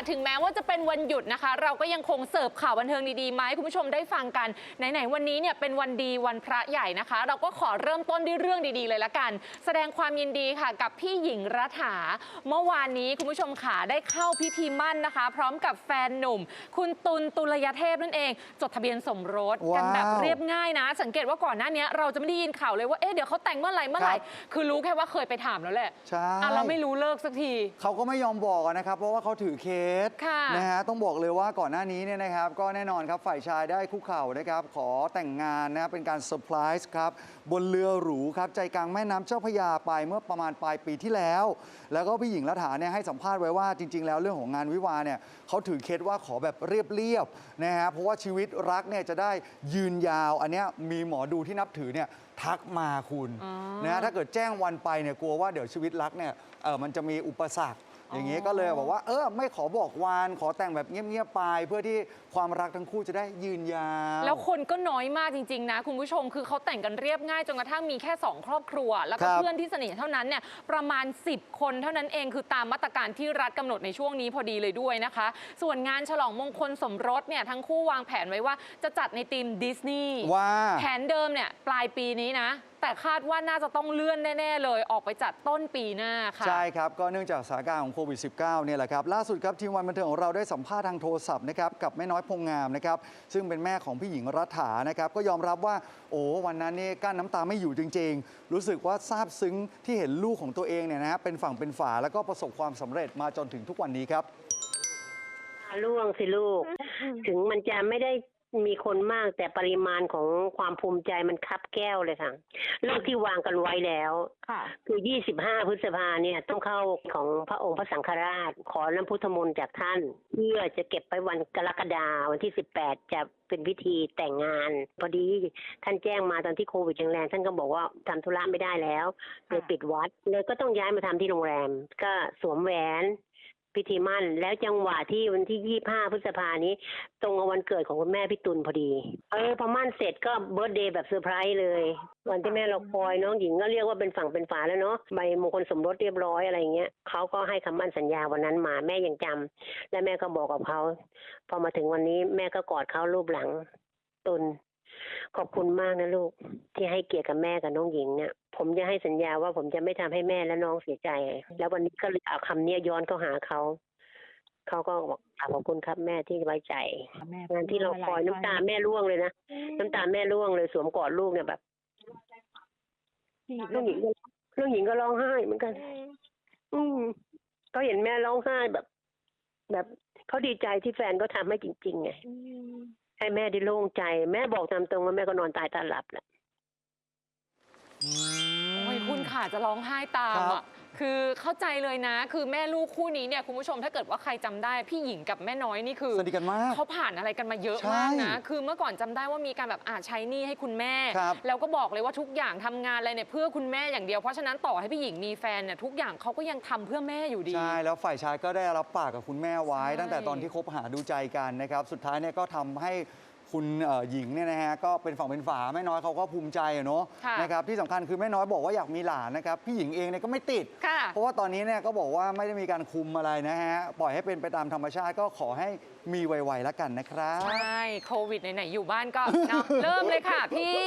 ค่ะถึงแม้ว่าจะเป็นวันหยุดนะคะ เราก็ยังคงเสิร์ฟข่าวบันเทิงดีๆมาให้คุณผู้ชมได้ฟังกันไหนๆวันนี้เนี่ยเป็นวันดีวันพระใหญ่นะคะ เราก็ขอเริ่มต้นด้วยเรื่องดีๆเลยละกัน แสดงความยินดีค่ะ กับพี่หญิงรัฐา เมื่อวานนี้คุณผู้ชมขาได้เข้าพิธีมั่นนะคะ พร้อมกับแฟนหนุ่ม คุณตุลตุลยเทพนั่นเอง จดทะเบียนสมรสกันแบบว้าวเรียบง่ายนะ สังเกตว่าก่อนหน้านี้เราจะไม่ได้ยินข่าวเลยว่าเอ๊ะเดี๋ยวเขาแต่งเมื่อไหร่เมื่อไหร่ครับคือรู้แค่ว่าเคยไปถามแล้วแหละใช่อะเราไม่รู้เลิกสักทีเขาก็ไม่ยอมบอกอะนะครับเพราะว่าเขาถือเคสค่ะนะฮะต้องบอกเลยว่าก่อนหน้านี้เนี่ยนะครับ ก็แน่นอนครับฝ่ายชายได้คุกเข่านะครับ ขอแต่งงานนะครับเป็นการเซอร์ไพรส์ครับบนเรือหรูครับใจกลางแม่น้ำเจ้าพระยาไปเมื่อประมาณปลายปีที่แล้ว แล้วก็พี่หญิงรัฐาเนี่ยให้สัมภาษณ์ไว้ว่าจริง ๆ แล้วเรื่องของงานวิวาห์เนี่ยเขาถือเคสว่าขอแบบเรียบๆนะฮะเพราะว่าชีวิตรักเนี่ยจะได้ยืนยาว อันเนี้ยมีหมอดูที่นับถือเนี่ยทักมาคุณอ๋อนะฮะถ้าเกิดแจ้งวันไปเนี่ยกลัวว่าเดี๋ยวชีวิตรักเนี่ยเออมันจะมีอุปสรรค อย่างนี้ก็เลยบอกว่า เออไม่ขอบอกวานขอแต่งแบบเงียบๆไป เพื่อที่ความรักทั้งคู่จะได้ยืนยาวแล้วคนก็น้อยมากจริงๆนะ คุณผู้ชมคือเขาแต่งกันเรียบง่ายจนกระทั่งมีแค่ 2 ครอบครัว แล้วก็ครับเพื่อนที่สนิทเท่านั้นเนี่ยประมาณ 10 คนเท่านั้นเองคือตามมาตรการที่รัฐกำหนดในช่วงนี้พอดีเลยด้วยนะคะ ส่วนงานฉลองมงคลสมรสเนี่ยทั้งคู่วางแผนไว้ว่าจะจัดในธีมดิสนีย์ว่าแผนเดิมเนี่ยปลายปีนี้นะ แต่คาดว่าน่าจะต้องเลื่อนแน่ ๆ เลย ออกไปจัดต้นปีหน้าค่ะ ใช่ครับ ก็เนื่องจากสถานการณ์ของโควิด -19 เนี่ยแหละครับ ล่าสุดครับทีมวันบันเทิงของเราได้สัมภาษณ์ทางโทรศัพท์นะครับกับแม่น้อยพงงามนะครับซึ่งเป็นแม่ของพี่หญิงรัฐานะครับก็ยอมรับว่าโอ้วันนั้นนี่กั้นน้ำตาไม่อยู่จริง ๆ รู้สึกว่าซาบซึ้งที่เห็นลูกของตัวเองเนี่ยนะฮะเป็นฝั่งเป็นฝาแล้วก็ประสบความสำเร็จมาจนถึงทุกวันนี้ครับ ล่วงสิลูก ถึงมันจะไม่ได้ มีคนมากแต่ปริมาณของความภูมิใจมันคับแก้วเลยค่ะเลิกที่วางกันไว้แล้วค่ะคือ 25 พฤษภาเนี่ยต้องเข้าของพระองค์พระสังฆราช ขอน้ำพุทธมนต์จากท่าน เพื่อจะเก็บไปวันกรกฎาวันที่ 18 จะเป็นพิธีแต่งงาน พอดีท่านแจ้งมาตอนที่โควิดแรงๆท่านก็บอกว่าทำธุระไม่ได้แล้วเลยปิดวัดเลยก็ต้องย้ายมาทำที่โรงแรม ก็สวมแหวน พิธีมั่น แล้วจังหวะที่วันที่25พฤษภานี้ ตรงกับวันเกิดของคุณแม่พี่ตุลพอดี เออพอมั่นเสร็จก็เบิร์ตเดย์แบบเซอร์ไพรส์เลย วันที่แม่เราคอยน้องหญิงก็เรียกว่าเป็นฝั่งเป็นฝาแล้วเนาะใบมงคลสมรสเรียบร้อยอะไรเงี้ยเขาก็ให้คำมั่นสัญญาวันนั้นมาแม่ยังจำและแม่ก็บอกกับเขาพอมาถึงวันนี้แม่ก็กอดเขารูปหลังตุล ขอบคุณมากนะลูก ที่ให้เกียรติกับแม่กับน้องหญิงเนี่ยผมจะให้สัญญาว่าผมจะไม่ทำให้แม่และน้องเสียใจ แล้ววันนี้ก็เลยเอาคำเนี้ยย้อนเข้าหาเขาเขาก็บอกกราบขอบคุณครับแม่ที่ไว้ใจแม่งานที่เราคอยน้ำตาแม่ร่วงเลยนะน้ำตาแม่ร่วงเลยสวมกอดลูกเนี่ยแบบน้องหญิงก็น้องหญิงก็ร้องไห้เหมือนกัน อืมเขาเห็นแม่ร้องไห้แบบ แบบเขาดีใจที่แฟนก็ทำให้จริงๆไง ให้แม่ได้โล่งใจ แม่บอกตามตรงว่าแม่ก็นอนตายตาหลับแหละ โอ้ยคุณขาจะร้องไห้ตามครัอะบ คือเข้าใจเลยนะ คือแม่ลูกคู่นี้เนี่ยคุณผู้ชมถ้าเกิดว่าใครจำได้พี่หญิงกับแม่น้อยนี่คือสนิทกันมาก เขาผ่านอะไรกันมาเยอะใช่มากนะคือเมื่อก่อนจำได้ว่ามีการแบบอาใช้หนี้ให้คุณแม่ ครับแล้วก็บอกเลยว่าทุกอย่างทำงานอะไรเนี่ยเพื่อคุณแม่อย่างเดียวเพราะฉะนั้นต่อให้พี่หญิงมีแฟนเนี่ยทุกอย่างเขาก็ยังทำเพื่อแม่อยู่ดี ใช่แล้วฝ่ายชายก็ได้รับปากกับคุณแม่ไว้ ใช่ตั้งแต่ตอนที่คบหาดูใจกันนะครับ สุดท้ายเนี่ยก็ทำให้ คุณเอ่อหญิงเนี่ยนะฮะก็เป็นฝั่งเป็นฝาแม่น้อยเขาก็ภูมิใจอะเนาะค่ะนะครับที่สำคัญคือแม่น้อยบอกว่าอยากมีหลานนะครับพี่หญิงเองเนี่ยก็ไม่ติด ค่ะ เพราะว่าตอนนี้เนี่ยก็บอกว่าไม่ได้มีการคุมอะไรนะฮะปล่อยให้เป็นไปตามธรรมชาติก็ขอให้มีไวๆแล้วกันนะครับ ใช่โควิดไหนๆอยู่บ้านก็เนาะเริ่มเลยค่ะพี่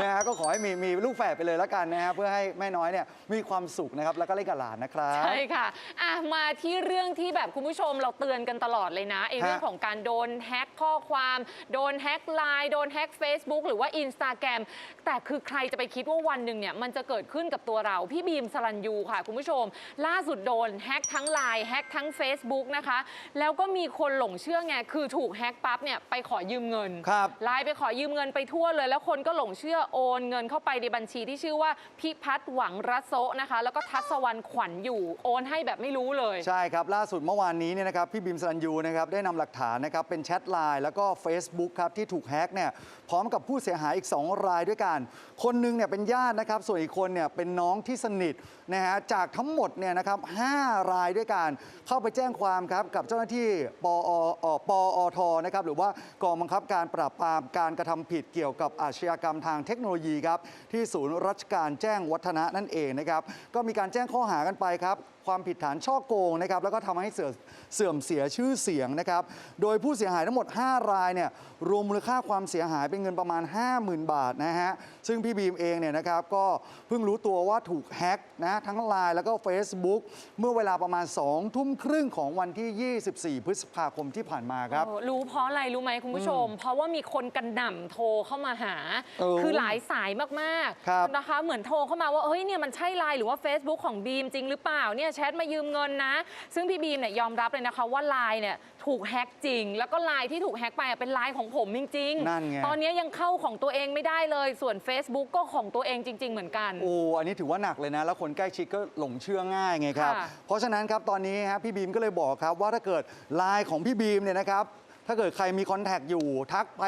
นะฮะก็ขอให้มีมีลูกแฝดไปเลยแล้วกันนะฮะเพื่อให้แม่น้อยเนี่ยมีความสุขนะครับแล้วก็เล่นกับหลานนะครับ ใช่ค่ะอะ มาที่เรื่องที่แบบคุณผู้ชมเราเตือนกันตลอดเลยนะไอ้เรื่องฮะของการโดนแฮ็กข้อความ โดนแฮ็กไลน์โดนแฮ็ก Facebook หรือว่า Instagram แต่คือใครจะไปคิดว่าวันหนึ่งเนี่ยมันจะเกิดขึ้นกับตัวเรา พี่บีมสรัญยูค่ะ คุณผู้ชม ล่าสุดโดนแฮ็กทั้งไลน์แฮ็กทั้ง Facebook นะคะ แล้วก็มีคนหลงเชื่อไง คือถูกแฮ็กปั๊บเนี่ยไปขอยืมเงินครับไลน์ไปขอยืมเงินไปทั่วเลย แล้วคนก็หลงเชื่อโอนเงินเข้าไปในบัญชีที่ชื่อว่าพิพัฒน์หวังรัโซะนะคะ แล้วก็ทัศวรรณขวัญอยู่โอนให้แบบไม่รู้เลย ใช่ครับ ล่าสุดเมื่อวานนี้เนี่ยนะครับพี่บิมสรัญยูนะครับได้นำหลักฐานนะครับเป็นแชทไลน์แล้วก็ Facebook ครับที่ถูกแฮ็กเนี่ยพร้อมกับผู้เสียหายอีก 2 รายด้วยกัน คนหนึงเนี่ยเป็นญาตินะครับส่วนอีกคนเนี่ยเป็นน้องที่สนิทนะฮะจากทั้งหมดเนี่ยนะครับ5รายด้วยกันเข้าไปแจ้งความครับกับเจ้าหน้าที่ปอเอ่อปอทนะครับหรือว่ากองบังคับการปราบปรามการกระทำผิดเกี่ยวกับอาชญากรรมทางเทคโนโลยีครับที่ศูนย์ราชการแจ้งวัฒนะนั่นเองนะครับก็มีการแจ้งข้อหากันไปครับ ความผิดฐานช่อโกงนะครับแล้วก็ทำให้เสื่อเสื่อมเสียชื่อเสียงนะครับโดยผู้เสียหายทั้งหมด 5 รายเนี่ยรวมมูลค่าความเสียหายเป็นเงินประมาณ 50,000 บาทนะฮะซึ่งพี่บีมเองเนี่ยนะครับก็เพิ่งรู้ตัวว่าถูกแฮ็กนะทั้งไลน์แล้วก็ Facebook เมื่อเวลาประมาณ2ทุ่มครึ่งของวันที่ 24 พฤษภาคมที่ผ่านมาครับโอ้รู้เพราะอะไรรู้ไหมคุณผู้ชม เพราะว่ามีคนกระหน่ำโทรเข้ามาหาเออคือหลายสายมากครับๆนะคะเหมือนโทรเข้ามาว่าเฮ้ยเนี่ยมันใช่ไลน์หรือว่า Facebook ของบีมจริงหรือเปล่าเนี่ยแชทมายืมเงินนะ ซึ่งพี่บีมเนี่ยยอมรับเลยนะคะว่าไลน์เนี่ยถูกแฮ็กจริง แล้วก็ไลน์ที่ถูกแฮ็กไปอะเป็นไลน์ของผมจริงนั่นไง ตอนนี้ยังเข้าของตัวเองไม่ได้เลย ส่วน Facebook ก็ของตัวเองจริง ๆ เหมือนกัน โอ้อันนี้ถือว่าหนักเลยนะ แล้วคนใกล้ชิดก็หลงเชื่อง่ายไงครับ ค่ะ เพราะฉะนั้นครับตอนนี้ฮะพี่บีมก็เลยบอกครับว่าถ้าเกิดไลน์ของพี่บีมเนี่ยนะครับ ถ้าเกิดใครมีคอนแทคอยู่ทักไป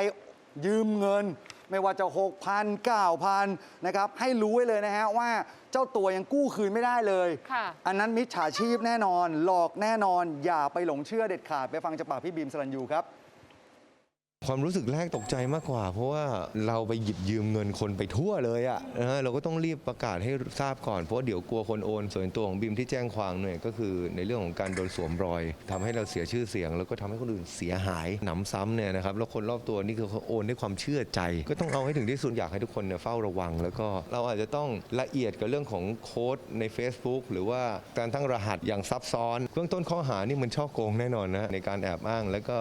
ยืมเงิน ไม่ว่าจะ 6,000 9,000นะครับให้รู้ไว้เลยนะฮะว่าเจ้าตัวยังกู้คืนไม่ได้เลย ค่ะ อันนั้นมิจฉาชีพแน่นอน หลอกแน่นอน อย่าไปหลงเชื่อเด็ดขาดไปฟังจากปากพี่บีมสรัญยูครับ ความรู้สึกแรกตกใจมากกว่า เพราะว่าเราไปหยิบยืมเงินคนไปทั่วเลยอะนะฮะเราก็ต้องรีบประกาศให้ทราบก่อนเพราะเดี๋ยวกลัวคนโอน ส่วนตัวของบิมที่แจ้งความเนี่ยก็คือในเรื่องของการโดนสวมรอยทำให้เราเสียชื่อเสียง แล้วก็ทำให้คนอื่นเสียหายหนำซ้ำเนี่ยนะครับแล้วคนรอบตัวนี่คือเขาโอนด้วยความเชื่อใจ ก็ต้องเอาให้ถึงที่สุดอยากให้ทุกคนเนี่ยเฝ้าระวัง แล้วก็เราอาจจะต้องละเอียดกับเรื่องของโค้ดใน Facebook หรือว่าการตั้งรหัสอย่างซับซ้อนเบื้องต้นข้อหานี่มันช่อโกงแน่นอนนะในการแอบอ้าง แล้วก็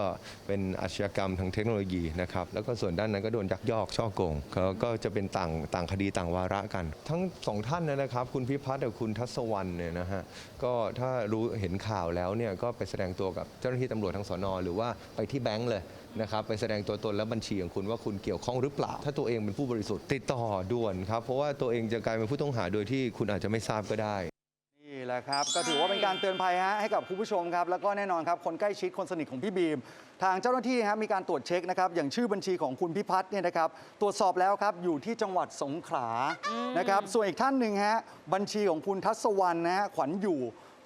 เป็นอาชญากรรมทางเทคโนโลยีคโนโลยีนะครับแล้วก็ส่วนด้านนั้นก็โดนยักยอกช่อโกงก็จะเป็นต่างต่างคดีต่างวาระกัน ทั้งสองท่านนะครับ คุณพิพัฒน์กับคุณทัศวรรณเนี่ยนะฮะก็ถ้ารู้เห็นข่าวแล้วเนี่ยก็ไปแสดงตัวกับเจ้าหน้าที่ตำรวจทั้งสอนอหรือว่าไปที่แบงก์เลยนะครับไปแสดงตัวตนและบัญชีของคุณว่าคุณเกี่ยวข้องหรือเปล่า ถ้าตัวเองเป็นผู้บริสุทธิ์ติดต่อด่วนครับเพราะว่าตัวเองจะกลายเป็นผู้ต้องหาโดยที่คุณอาจจะไม่ทราบก็ได้ นี่แหละครับ ก็ถือว่าเป็นการเตือนภัยฮะให้กับคุณผู้ชมครับ แล้วก็แน่นอนครับ คนใกล้ชิดคนสนิทของพี่บีม ทางเจ้าหน้าที่ฮะมีการตรวจเช็คนะครับ อย่างชื่อบัญชีของคุณพิพัฒน์เนี่ยนะครับ ตรวจสอบแล้วครับ อยู่ที่จังหวัดสงขลานะครับ ส่วนอีกท่านหนึ่งฮะบัญชีของคุณทัศวรรณนะฮะขวัญอยู่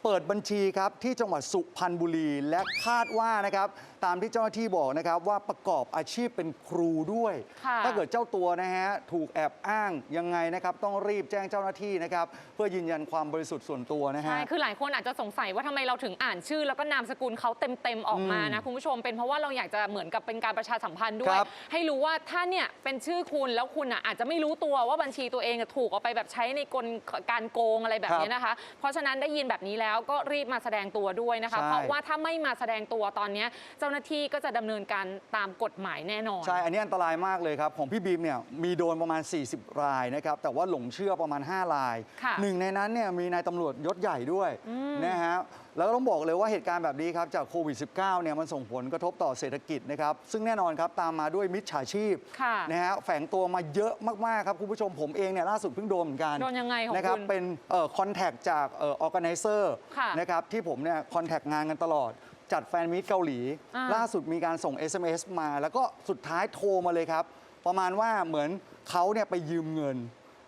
เปิดบัญชีครับที่จังหวัดสุพรรณบุรีและคาดว่านะครับ ตามที่เจ้าหน้าที่บอกนะครับว่าประกอบอาชีพเป็นครูด้วย ค่ะถ้าเกิดเจ้าตัวนะฮะถูกแอบอ้างยังไงนะครับ ต้องรีบแจ้งเจ้าหน้าที่นะครับ เพื่อยืนยันความบริสุทธิ์ส่วนตัวนะฮะ ใช่คือหลายคนอาจจะสงสัยว่าทำไมเราถึงอ่านชื่อ แล้วก็นามสกุลเขาเต็มๆออกมานะคุณผู้ชมเป็นเพราะว่าเราอยากจะเหมือนกับเป็นการประชาสัมพันธ์ด้วคย รับ ให้รู้ว่าถ้าเนี่ยเป็นชื่อคุณแล้วคุณอะอาจจะไม่รู้ตัวว่าบัญชีตัวเองอะถูกเอาไปแบบใช้ในกลการโกงอะไรแบบนี้นะคะ เพราะฉะนั้นได้ยินแบบนี้แล้วก็รีบมาแสดงตัวด้วยนะคะ ใช่ เพราะว่าถ้าไม่มาแสดงตัวตอนเนี้ยเจ้าหน้าที่ก็จะดำเนินการตามกฎหมายแน่นอน ใช่ อันนี้อันตรายมากเลยครับ ของพี่บีมเนี่ยมีโดนประมาณ 40 รายนะครับ แต่ว่าหลงเชื่อประมาณ 5 ราย ค่ะหนึ่งในนั้นเนี่ยมีนายตำรวจยศใหญ่ด้วยนะฮะ แล้วก็ต้องบอกเลยว่าเหตุการณ์แบบนี้ครับจากโควิด -19 เนี่ยมันส่งผลกระทบต่อเศรษฐกิจนะครับ ซึ่งแน่นอนครับตามมาด้วยมิจฉาชีพค่ะ นะฮะแฝงตัวมาเยอะมาก ๆ ครับคุณผู้ชมผมเองเนี่ยล่าสุดเพิ่งโดนเหมือนกันโดนยังไงของนะครับคุณเป็นเอ่อคอนแทคจากเอ่อ organizer ค่ะ นะครับที่ผมเนี่ยคอนแทคงานกันตลอด จัดแฟนมิตเกาหลี อ่า ล่าสุดมีการส่ง SMS มาแล้วก็สุดท้ายโทรมาเลยครับ ประมาณว่าเหมือนเขาเนี่ยไปยืมเงิน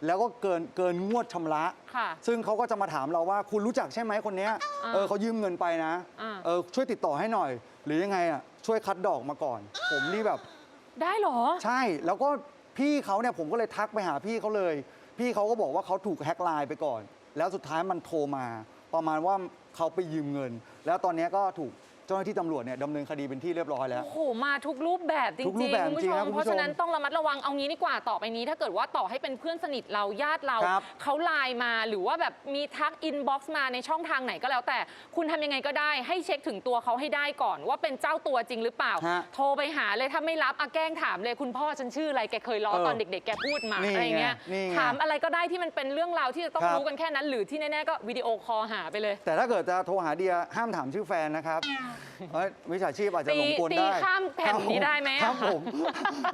แล้วก็เกินเกินงวดชำระ ค่ะ ซึ่งเขาก็จะมาถามเราว่าคุณรู้จักใช่ไหมคนเนี้ยอ่าเออเขายืมเงินไปนะอ่า เออช่วยติดต่อให้หน่อย หรือยังไงอะช่วยคัดดอกมาก่อน ผมนี่แบบ ได้เหรอ ใช่แล้วก็พี่เขาเนี่ยผมก็เลยทักไปหาพี่เขาเลย พี่เขาก็บอกว่าเขาถูกแฮ็กไลน์ไปก่อน แล้วสุดท้ายมันโทรมา ประมาณว่าเขาไปยืมเงิน แล้วตอนนี้ก็ถูก เจ้าหน้าที่ตำรวจเนี่ยดำเนินคดีเป็นที่เรียบร้อยแล้ว โอ้โหมาทุกรูปแบบจริทุงกรูปๆแบบคุณผู้จริชงๆมนะคุณผู้ชมเพราะฉะนั้นต้องระมัดระวังเอางี้ดีกว่าต่อไปนี้ ถ้าเกิดว่าต่อให้เป็นเพื่อนสนิทเราญาติเราครับเขาไลน์มาหรือว่าแบบมีทักอินบ็อกซ์มาในช่องทางไหนก็แล้ว แต่คุณทำยังไงก็ได้ให้เช็คถึงตัวเขาให้ได้ก่อน ว่าเป็นเจ้าตัวจริงหรือเปล่า ฮะโทรไปหาเลยถ้าไม่รับอะแกล้งถามเลยคุณพ่อฉันชื่ออะไรแกเคยล้อเออตอนเด็ก ๆ แกพูดมานี่อะไรอย่างเงี้ยไงนี่ไงถามอะไรก็ได้ที่มันเป็นเรื่องราวที่จะต้องครับ รู้กันแค่นั้น หรือที่แน่ๆก็วิดีโอคอลหาไปเลย แต่ถ้าเกิดจะโทรหาเดียห้ามถามชื่อแฟนนะครับเอ้ยวิชาชีพอาจจะหลงกลตีได้ข้ามแผ่นนี้ได้ไหมอะ ครับผม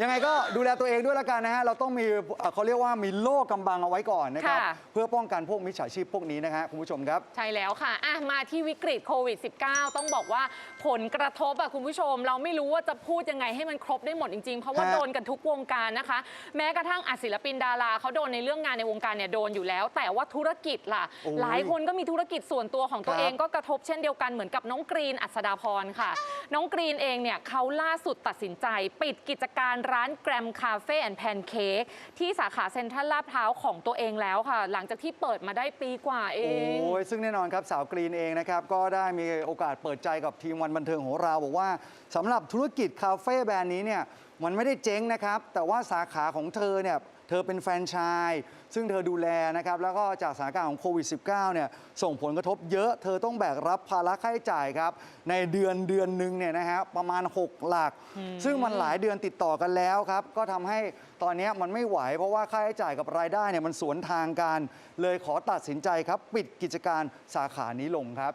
ยังไงก็ดูแลตัวเองด้วยละกันนะฮะ เราต้องมีเอ่อเขาเรียกว่ามีโล่กำบังเอาไว้ก่อนนะครับ ค่ะ เพื่อป้องกันพวกมิจฉาชีพพวกนี้นะฮะคุณผู้ชมครับ ใช่แล้วค่ะอะ มาที่วิกฤตโควิด -19 ต้องบอกว่าผลกระทบอะคุณผู้ชม เราไม่รู้ว่าจะพูดยังไงให้มันครบได้หมดจริงๆ เพราะว่าฮะโดนกันทุกวงการนะคะ แม้กระทั่งอะศิลปินดาราเขาโดนในเรื่องงานในวงการเนี่ยโดนอยู่แล้ว แต่ว่าธุรกิจล่ะ โอ้ยหลายคนก็มีธุรกิจส่วนตัวของตัวครับเองก็กระทบเช่นเดียวกันเหมือนกับน้องกรีนอัศดาพรค่ะ น้องกรีนเองเนี่ยเขาล่าสุดตัดสินใจ ปิดกิจการร้านแกรมคาเฟ่แอนด์แพนเค้กที่สาขาเซ็นทรัลลาดพร้าวของตัวเองแล้วค่ะ หลังจากที่เปิดมาได้ปีกว่าเอง โอ้ยซึ่งแน่นอนครับสาวกรีนเองนะครับก็ได้มีโอกาสเปิดใจกับทีมวันบันเทิงของเราบอกว่าสำหรับธุรกิจคาเฟ่แบรนด์นี้เนี่ย มันไม่ได้เจ๊งนะครับ แต่ว่าสาขาของเธอเนี่ยเธอเป็นแฟรนไชส์ซึ่งเธอดูแลนะครับ แล้วก็จากสถานการณ์ของโควิด -19 เนี่ยส่งผลกระทบเยอะเธอต้องแบกรับภาระค่าใช้จ่ายครับ ในเดือนเดือนหนึ่งเนี่ยนะฮะประมาณ 6 หลัก ซึ่งมันหลายเดือนติดต่อกันแล้วครับ ก็ทำให้ตอนนี้มันไม่ไหว เพราะว่าค่าใช้จ่ายกับรายได้เนี่ยมันสวนทางกัน เลยขอตัดสินใจครับ ปิดกิจการสาขานี้ลงครับ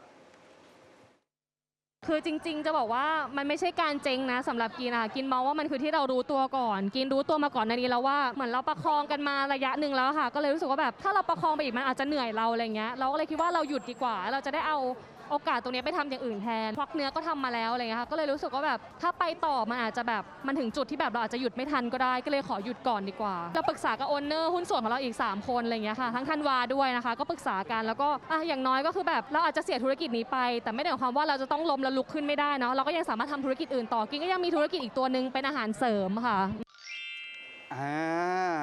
คือจริง ๆ จะบอกว่ามันไม่ใช่การเจงนะสำหรับกินอะกินมองว่ามันคือที่เรารู้ตัวก่อน กินรู้ตัวมาก่อนในนี้แล้วว่าเหมือนเราประคองกันมาระยะหนึ่งแล้วค่ะ ก็เลยรู้สึกว่าแบบถ้าเราประคองไปอีกมันอาจจะเหนื่อยเราอะไรเงี้ยเราก็เลยคิดว่าเราหยุดดีกว่า เราจะได้เอา โอกาสตรงนี้ไปทำอย่างอื่นแทนควักเนื้อก็ทำมาแล้วอะไรเงี้ยค่ะก็เลยรู้สึกว่าแบบถ้าไปต่อมันอาจจะแบบมันถึงจุดที่แบบเราอาจจะหยุดไม่ทันก็ได้ก็เลยขอหยุดก่อนดีกว่าเราปรึกษากับโอนเนอร์หุ้นส่วนของเราอีก 3 คนอะไรเงี้ยค่ะทั้งธันวาด้วยนะคะ ก็ปรึกษากันแล้วก็อะอย่างน้อยก็คือแบบเราอาจจะเสียธุรกิจนี้ไป แต่ไม่ได้หมายความว่าเราจะต้องล้มแล้วลุกขึ้นไม่ได้เนาะเราก็ยังสามารถทำธุรกิจอื่นต่อกินก็ยังมีธุรกิจอีกตัวหนึ่งเป็นอาหารเสริมค่ะอ่า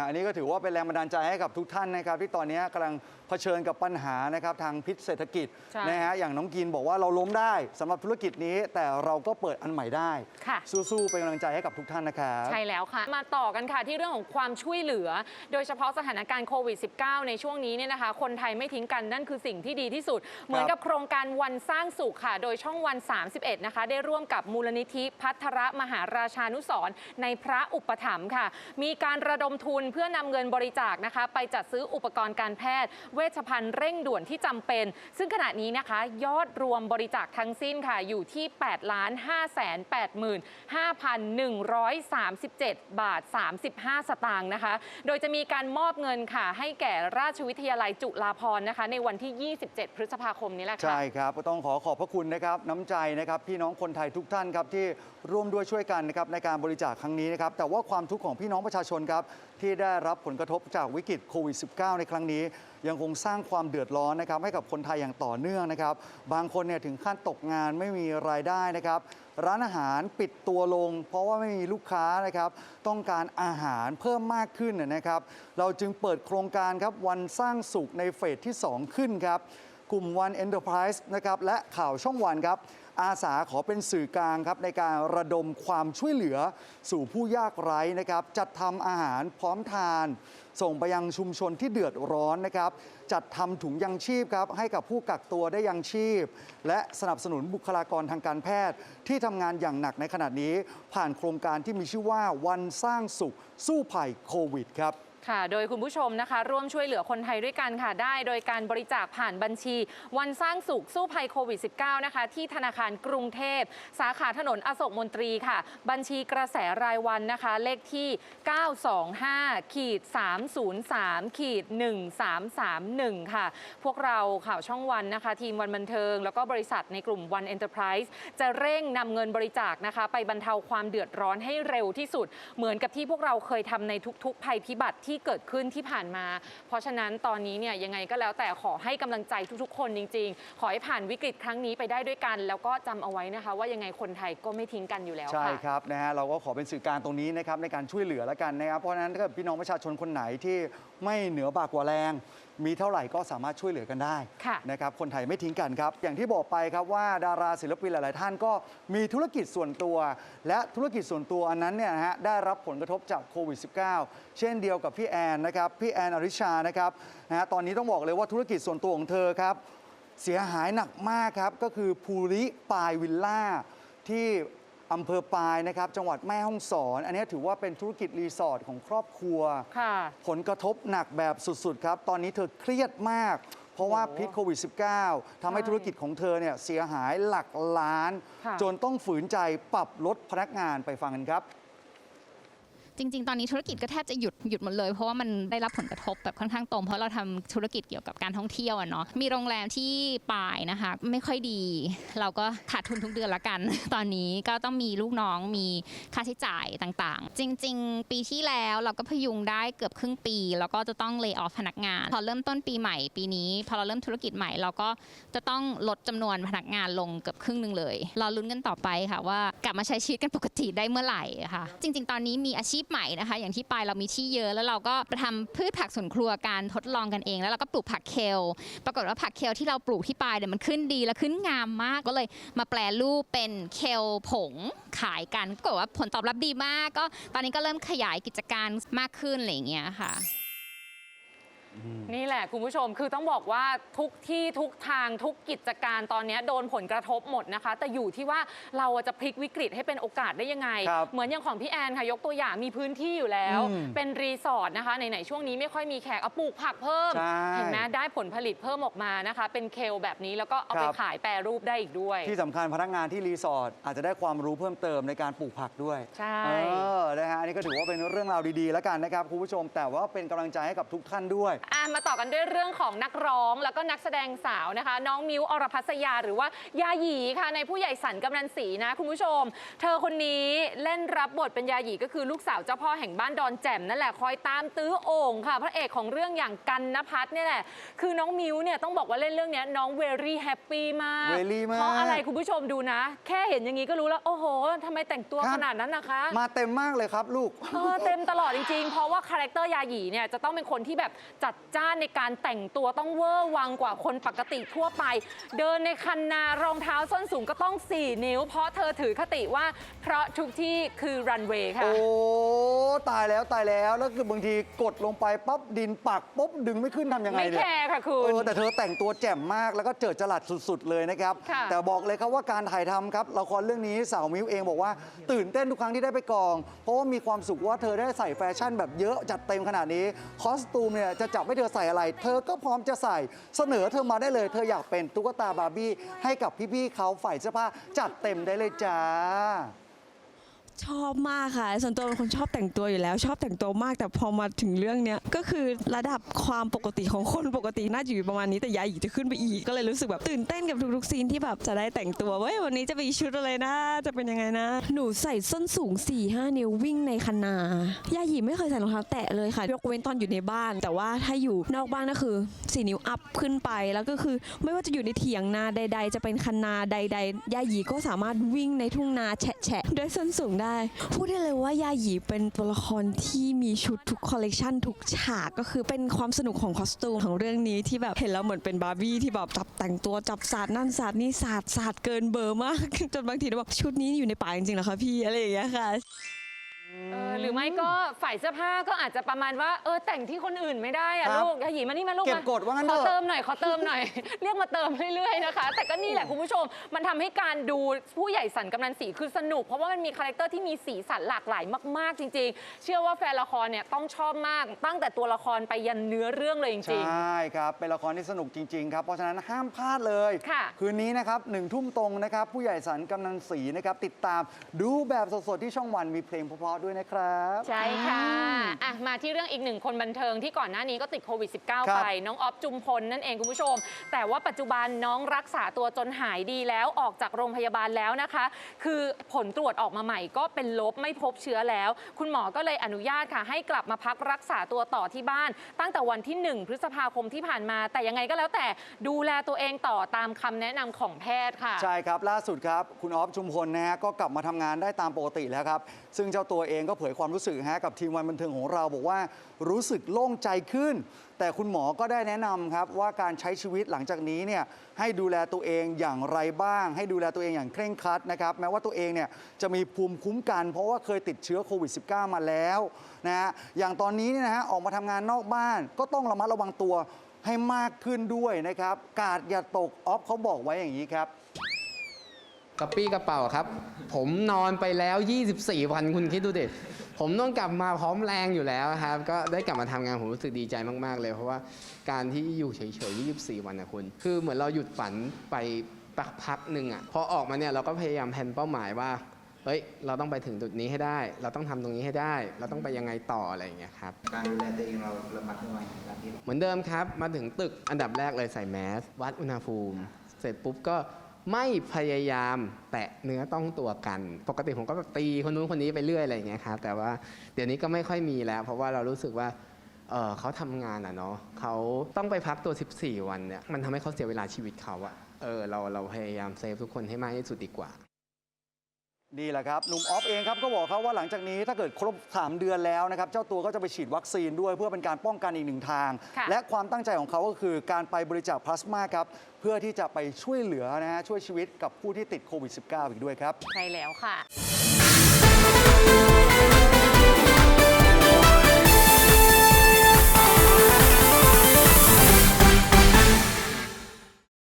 อันนี้ก็ถือว่าเป็นแรงบันดาลใจให้กับทุกท่านนะครับ ที่ตอนนี้กำลังเผชิญกับปัญหานะครับทางพิษเศรษฐกิจใช่นะฮะอย่างน้องกินบอกว่าเราล้มได้สำหรับธุรกิจนี้ แต่เราก็เปิดอันใหม่ได้ ค่ะ สู้ๆเป็นกำลังใจให้กับทุกท่านนะครับ ใช่แล้วค่ะ มาต่อกันค่ะที่เรื่องของความช่วยเหลือ โดยเฉพาะสถานการณ์โควิด -19 ในช่วงนี้เนี่ยนะคะ คนไทยไม่ทิ้งกันนั่นคือสิ่งที่ดีที่สุด เหมือนกับโครงการวันสร้างสุขค่ะ โดยช่องวัน 31 นะคะ ได้ร่วมกับมูลนิธิพัทรมหาราชานุสรณ์ในพระอุปถัมภ์ค่ะ มีการระดมทุนเพื่อนำเงินบริจาคนะคะ ไปจัดซื้ออุปกรณ์การแพทย์เวชภัณฑ์เร่งด่วนที่จำเป็น ซึ่งขณะนี้นะคะ ยอดรวมบริจาคทั้งสิ้นค่ะอยู่ที่8 5 8 5 137 บาท 35 สตางค์นะคะ โดยจะมีการมอบเงินค่ะ ให้แก่ราชวิทยาลัยจุฬาภรณ์นะคะ ในวันที่ 27 พฤษภาคมนี้แหละค่ะ ใช่ครับ ก็ต้องขอขอบพระคุณนะครับ น้ำใจนะครับ พี่น้องคนไทยทุกท่านครับ ที่ร่วมด้วยช่วยกันนะครับในการบริจาคครั้งนี้นะครับ แต่ว่าความทุกข์ของพี่น้องประชาชนครับ ที่ได้รับผลกระทบจากวิกฤตโควิด -19 ในครั้งนี้ ยังคงสร้างความเดือดร้อนนะครับให้กับคนไทยอย่างต่อเนื่องนะครับ บางคนเนี่ยถึงขั้นตกงานไม่มีรายได้นะครับ ร้านอาหารปิดตัวลง เพราะว่าไม่มีลูกค้านะครับ ต้องการอาหารเพิ่มมากขึ้นนะครับ เราจึงเปิดโครงการครับวันสร้างสุขในเฟสที่ 2 ขึ้นครับกลุ่มวัน Enterprise นะครับและข่าวช่องวันครับ อาสาขอเป็นสื่อกลางครับในการระดมความช่วยเหลือสู่ผู้ยากไร้นะครับจัดทำอาหารพร้อมทาน ส่งไปยังชุมชนที่เดือดร้อนนะครับ จัดทำถุงยังชีพครับให้กับผู้กักตัวได้ยังชีพ และสนับสนุนบุคลากรทางการแพทย์ ที่ทำงานอย่างหนักในขณะนี้ ผ่านโครงการที่มีชื่อว่าวันสร้างสุขสู้ภัยโควิดครับ ค่ะ โดยคุณผู้ชมนะคะ ร่วมช่วยเหลือคนไทยด้วยกันค่ะ ได้โดยการบริจาคผ่านบัญชี วันสร้างสุขสู้ภัยโควิด -19 นะคะ ที่ธนาคารกรุงเทพ สาขาถนนอโศกมนตรีค่ะ บัญชีกระแสรายวันนะคะ เลขที่ 925ขีด303ขีด1331 ค่ะ พวกเราข่าวช่องวันนะคะ ทีมวันบันเทิง แล้วก็บริษัทในกลุ่มวัน Enterprise จะเร่งนำเงินบริจาคนะคะ ไปบรรเทาความเดือดร้อนให้เร็วที่สุด เหมือนกับที่พวกเราเคยทำในทุกๆ ภัยพิบัติที่เกิดขึ้นที่ผ่านมา เพราะฉะนั้นตอนนี้เนี่ยยังไงก็แล้วแต่ขอให้กำลังใจทุกๆ คนจริง ๆ ขอให้ผ่านวิกฤตครั้งนี้ไปได้ด้วยกัน แล้วก็จำเอาไว้นะคะ ว่ายังไงคนไทยก็ไม่ทิ้งกันอยู่แล้วใช่ค่ะ ครับนะฮะเราก็ขอเป็นสื่อกลางตรงนี้นะครับในการช่วยเหลือแล้วกันนะครับเพราะฉะนั้นถ้าเกิดพี่น้องประชาชนคนไหนที่ไม่เหนือบากกว่าแรง มีเท่าไหร่ก็สามารถช่วยเหลือกันได้ค่ะนะครับคนไทยไม่ทิ้งกันครับ อย่างที่บอกไปครับว่าดาราศิลปินหลาย ๆ ท่านก็มีธุรกิจส่วนตัว และธุรกิจส่วนตัวอันนั้นเนี่ยนะฮะได้รับผลกระทบจากโควิด -19 เช่นเดียวกับพี่แอนนะครับพี่แอนอริชานะครับนะฮะตอนนี้ต้องบอกเลยว่าธุรกิจส่วนตัวของเธอครับ เสียหายหนักมากครับ ก็คือภูริปายวิลล่าที่ อำเภอปายนะครับ จังหวัดแม่ฮ่องสอน อันนี้ถือว่าเป็นธุรกิจรีสอร์ทของครอบครัว ค่ะ ผลกระทบหนักแบบสุด ๆ ครับ ตอนนี้เธอเครียดมาก เพราะว่าโอ้พิษโควิด -19 ทำให้ใช่ธุรกิจของเธอเนี่ยเสียหายหลักล้าน ค่ะ จนต้องฝืนใจปรับลดพนักงานไปฟังกันครับ จริง ๆ ตอนนี้ธุรกิจก็แทบจะหยุดหยุดหมดเลย เพราะว่ามันได้รับผลกระทบแบบค่อนข้างตรงเพราะเราทำธุรกิจเกี่ยวกับการท่องเที่ยวอะเนาะมีโรงแรมที่ปายนะคะ ไม่ค่อยดี เราก็ขาดทุนทุกเดือนละกัน ตอนนี้ก็ต้องมีลูกน้องมีค่าใช้จ่ายต่างๆ จริง ๆ ปีที่แล้วเราก็พยุงได้เกือบครึ่งปี แล้วก็จะต้องเลิกออฟพนักงาน พอเริ่มต้นปีใหม่ปีนี้ พอเราเริ่มธุรกิจใหม่เราก็จะต้องลดจำนวนพนักงานลงเกือบครึ่งหนึ่งเลยเราลุ้นกันต่อไปค่ะว่ากลับมาใช้ชีวิตกันปกติได้เมื่อไหร่ค่ะ จริง ๆ ตอนนี้มีอาชีพใหม่นะคะ อย่างที่ปายเรามีที่เยอะแล้วเราก็ไปทำพืชผักสวนครัวการทดลองกันเอง แล้วเราก็ปลูกผักเคล ปรากฏว่าผักเคลที่เราปลูกที่ปายเนี่ยมันขึ้นดีและขึ้นงามมากก็เลยมาแปลรูปเป็นเคลผงขายกันปรากฏว่าผลตอบรับดีมาก ก็ตอนนี้ก็เริ่มขยายกิจการมากขึ้นอะไรอย่างเงี้ยค่ะ นี่แหละคุณผู้ชมคือต้องบอกว่าทุกที่ทุกทางทุกกิจการตอนนี้โดนผลกระทบหมดนะคะ แต่อยู่ที่ว่าเราจะพลิกวิกฤตให้เป็นโอกาสได้ยังไงครับเหมือนอย่างของพี่แอนค่ะยกตัวอย่างมีพื้นที่อยู่แล้วอืมเป็นรีสอร์ทนะคะไหนๆช่วงนี้ไม่ค่อยมีแขกเอาปลูกผักเพิ่มใช่เห็นไหมได้ผลผลิตเพิ่มออกมานะคะ เป็นเคลแบบนี้แล้วก็เอาไปครับขายแปรรูปได้อีกด้วย ที่สำคัญพนักงานที่รีสอร์ทอาจจะได้ความรู้เพิ่มเติมในการปลูกผักด้วยใช่เออนะฮะอันนี้ก็ถือว่าเป็นเรื่องราวดีๆ แล้วกันนะครับคุณผู้ชม แต่ว่าเป็นกำลังใจให้กับทุกท่านด้วยอะมาต่อกันด้วยเรื่องของนักร้องแล้วก็นักแสดงสาวนะคะ น้องมิวอรพัสยาหรือว่ายาหยีค่ะในผู้ใหญ่สันกำนันศรีนะคุณผู้ชม เธอคนนี้เล่นรับบทเป็นยาหยีก็คือลูกสาวเจ้าพ่อแห่งบ้านดอนแจ่มนั่นแหละคอยตามตื้อโอ่งค่ะ พระเอกของเรื่องอย่างกันนพัฒน์เนี่ยแหละคือน้องมิวเนี่ยต้องบอกว่าเล่นเรื่องเนี้ยน้องเวรี่แฮปปี้มาก very มาก เพราะอะไรคุณผู้ชมดูนะ แค่เห็นอย่างนี้ก็รู้แล้วโอ้โหทำไมแต่งตัวครับขนาดนั้นนะคะ มาเต็มมากเลยครับลูก เออเต็มตลอดจริงๆ เพราะว่าคาแรคเตอร์ยาหยีเนี่ยจะต้องเป็นคนที่แบบจัดจ้านในการแต่งตัวต้องเวอร์วังกว่าคนปกติทั่วไป เดินในคันนารองเท้าส้นสูงก็ต้อง 4 นิ้ว เพราะเธอถือคติว่า เพราะทุกที่คือรันเวย์ค่ะ โอ้ ตายแล้วตายแล้วแล้วคือบางทีกดลงไปปั๊บดินปักปุ๊บดึงไม่ขึ้นทำยังไงไม่เนี่แคยร์ค่ะคุเอณ อแต่เธอแต่งตัวแจ่มมากแล้วก็เจิดจรัสสุดๆ เลยนะครับ ค่ะ แต่บอกเลยครับว่าการถ่ายทำครับละครเรื่องนี้สาวมิวเองบอกว่า ตื่นเต้นทุกครั้งที่ได้ไปกอง เพราะว่ามีความสุขว่าเธอได้ใส่แฟชั่นแบบเยอะจัดเต็มขนาดนี้ คอสตูมเนี่ยจะจับให้เธอใส่อะไร เธอก็พร้อมจะใส่เสนอเธอมาได้เลย เธออยากเป็นตุ๊กตาบาร์บี้ให้กับพี่ๆเขาฝ่ายเสื้อผ้าจัดเต็มได้เลยจ้า ชอบมากค่ะ ส่วนตัวเป็นคนชอบแต่งตัวอยู่แล้ว ชอบแต่งตัวมากแต่พอมาถึงเรื่องเนี้ยก็คือระดับความปกติของคนปกติน่าจะอยู่ประมาณนี้แต่ยายอีกจะขึ้นไปอีกก็เลยรู้สึกแบบตื่นเต้นกับทุกๆซีนที่แบบจะได้แต่งตัวเว้ยวันนี้จะมีชุดอะไรนะ จะเป็นยังไงนะ หนูใส่ส้นสูง4 5นิ้ววิ่งในคณายายหยีไม่เคยใส่รองเท้าแตะเลยค่ะยกเว้นตอนอยู่ในบ้าน แต่ว่าถ้าอยู่นอกบ้านก็คือ4นิ้วอัพขึ้นไปแล้วก็คือไม่ว่าจะอยู่ในเถียงนาใด ๆ จะเป็นคณาใด ๆยายหยีก็สามารถวิ่งในทุ่งนาแฉะๆด้วยส้นสูงได้พูดได้เลยว่ายาหยีเป็นตัวละครที่มีชุดทุกคอลเลกชันทุกฉากก็คือเป็นความสนุกของคอสตูมของเรื่องนี้ที่แบบเห็นแล้วเหมือนเป็นบาร์บี้ที่แบบจับแต่งตัวจับศาสตร์นั่นศาสตร์นี่ศาสตร์ศาสตร์เกินเบอร์มาก จนบางทีแบบชุดนี้อยู่ในป่าจริงๆเหรอคะพี่อะไรอย่างเงี้ยค่ะ เออหรือไม่ก็ฝ่ายเสื้อผ้าก็อาจจะประมาณว่าเออแต่งที่คนอื่นไม่ได้อะครับลูกยาหยีมานี่มาลูกเก็บมากฎว่างั้นขอเถอะ เติมหน่อยขอเติมหน่อย เรียกมาเติมเรื่อยๆนะคะ แต่ก็นี่แหละคุณผู้ชม มันทำให้การดูผู้ใหญ่สันกำนันสีคือสนุก เพราะว่ามันมีคาแรคเตอร์ที่มีสีสันหลากหลายมาก ๆ จริง ๆ เชื่อว่าแฟนละครเนี่ยต้องชอบมากตั้งแต่ตัวละครไปยันเนื้อเรื่องเลยจริงใช่ครับ เป็นละครที่สนุกจริง ๆ ครับ เพราะฉะนั้นห้ามพลาดเลย ค่ะ คืนนี้นะครับหนึ่งทุ่มตรงนะครับ ผู้ใหญ่สันกำนันสีนะครับ ติดตามดูแบบสด ๆ ที่ช่องวันมีเพลงเพราะๆด้วยนะครับๆใช่ค่ะอะ มาที่เรื่องอีกหนึ่งคนบันเทิงที่ก่อนหน้านี้ก็ติดโควิดครั -19 บไป น้องออฟจุมพลนั่นเองคุณผู้ชม แต่ว่าปัจจุบันน้องรักษาตัวจนหายดีแล้วออกจากโรงพยาบาลแล้วนะคะ คือผลตรวจออกมาใหม่ก็เป็นลบไม่พบเชื้อแล้ว คุณหมอก็เลยอนุญาตค่ะ ให้กลับมาพักรักษาตัวต่อที่บ้าน ตั้งแต่วันที่ 1 พฤษภาคมที่ผ่านมา แต่ยังไงก็แล้วแต่ดูแลตัวเองต่อตามคำแนะนำของแพทย์ค่ะ ใช่ครับล่าสุดครับ คุณออฟชุมพลนะฮะก็กลับมาทำงานได้ตามปกติแล้วครับ ซึ่งเจ้าตัวเเองก็เผยความรู้สึกฮะกับทีมวันบันเทิงของเราบอกว่ารู้สึกโล่งใจขึ้น แต่คุณหมอก็ได้แนะนำครับว่าการใช้ชีวิตหลังจากนี้เนี่ยให้ดูแลตัวเองอย่างไรบ้าง ให้ดูแลตัวเองอย่างเคร่งครัดนะครับแม้ว่าตัวเองเนี่ยจะมีภูมิคุ้มกัน เพราะว่าเคยติดเชื้อโควิด -19 มาแล้วนะฮะอย่างตอนนี้เนี่ยนะฮะออกมาทำงานนอกบ้าน ก็ต้องระมัดระวังตัวให้มากขึ้นด้วยนะครับ กาดอย่าตกออฟเขาบอกไว้อย่างนี้ครับ กระปี้กระเป๋าครับ ผมนอนไปแล้ว 24 วันคุณคิดดูดิผมต้องกลับมาพร้อมแรงอยู่แล้วครับ ก็ได้กลับมาทำงานผมรู้สึกดีใจมาก ๆ เลย เพราะว่าการที่อยู่เฉยๆ 24 วันนะคุณ คือเหมือนเราหยุดฝันไปปักพักหนึ่งอะพอออกมาเนี่ยเราก็พยายามแผนเป้าหมายว่าเฮ้ย เราต้องไปถึงจุดนี้ให้ได้ เราต้องทำตรงนี้ให้ได้ เราต้องไปยังไงต่ออะไรอย่างเงี้ยครับ การดูแลตัวเองเราระมัดระวังในการที่เหมือนเดิมครับ มาถึงตึกอันดับแรกเลยใส่แมส วัดอุณหภูมิ เสร็จปุ๊บก็ ไม่พยายามแตะเนื้อต้องตัวกัน ปกติผมก็แบบตีคนนู้นคนนี้ไปเรื่อยอะไรอย่างเงี้ยครับแต่ว่าเดี๋ยวนี้ก็ไม่ค่อยมีแล้ว เพราะว่าเรารู้สึกว่าเออเขาทำงานอะเนาะเขาต้องไปพักตัว 14 วันเนี่ยมันทำให้เขาเสียเวลาชีวิตเขาอะเออเราเราพยายามเซฟทุกคนให้มากที่สุดดีกว่า นี่แหละครับหนุ่มออฟเองครับก็บอกครับว่าหลังจากนี้ถ้าเกิดครบ 3 เดือนแล้วนะครับ เจ้าตัวก็จะไปฉีดวัคซีนด้วยเพื่อเป็นการป้องกันอีกหนึ่งทางค่ะและความตั้งใจของเขาก็คือการไปบริจาคพลาสมาครับ เพื่อที่จะไปช่วยเหลือนะฮะช่วยชีวิตกับผู้ที่ติดโควิด -19 อีกด้วยครับ ใช่แล้วค่ะ